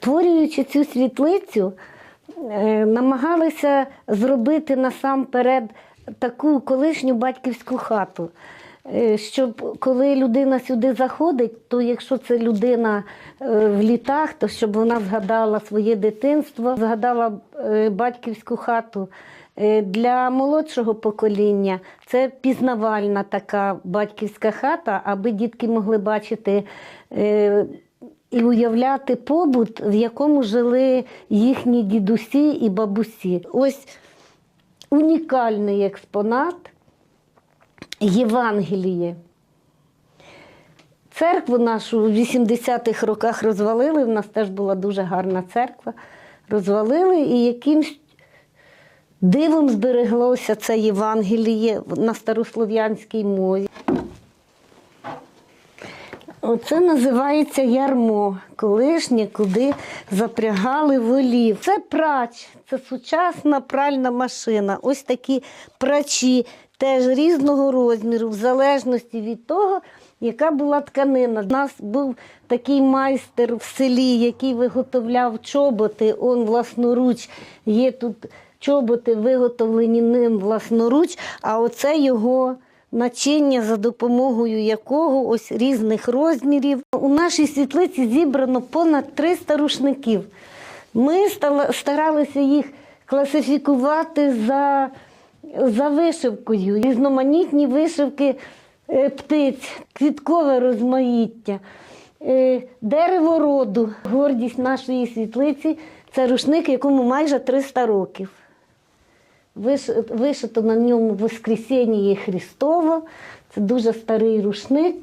Створюючи цю світлицю, е, намагалися зробити насамперед таку колишню батьківську хату. Е, Щоб коли людина сюди заходить, то якщо це людина е, в літах, то щоб вона згадала своє дитинство, згадала батьківську хату. Для молодшого покоління це пізнавальна така батьківська хата, аби дітки могли бачити і уявляти побут, в якому жили їхні дідусі і бабусі. Ось унікальний експонат Євангеліє. Церкву нашу в 80-х роках розвалили. В нас теж була дуже гарна церква. Розвалили і якимсь дивом збереглося це Євангеліє на старослов'янській мові. Оце називається ярмо, колишнє, куди запрягали волів. Це прач, це сучасна пральна машина. Ось такі прачі, теж різного розміру, в залежності від того, яка була тканина. У нас був такий майстер в селі, який виготовляв чоботи, он власноруч. Є тут чоботи, виготовлені ним власноруч, а оце його начиння, за допомогою якого ось різних розмірів. У нашій світлиці зібрано понад 300 рушників. Ми старалися їх класифікувати за, за вишивкою. Різноманітні вишивки е, птиць, квіткове розмаїття, е, дерево роду. Гордість нашої світлиці це рушник, якому майже 300 років. Виш- Вишито на ньому Воскресіння Христово. Це дуже старий рушник.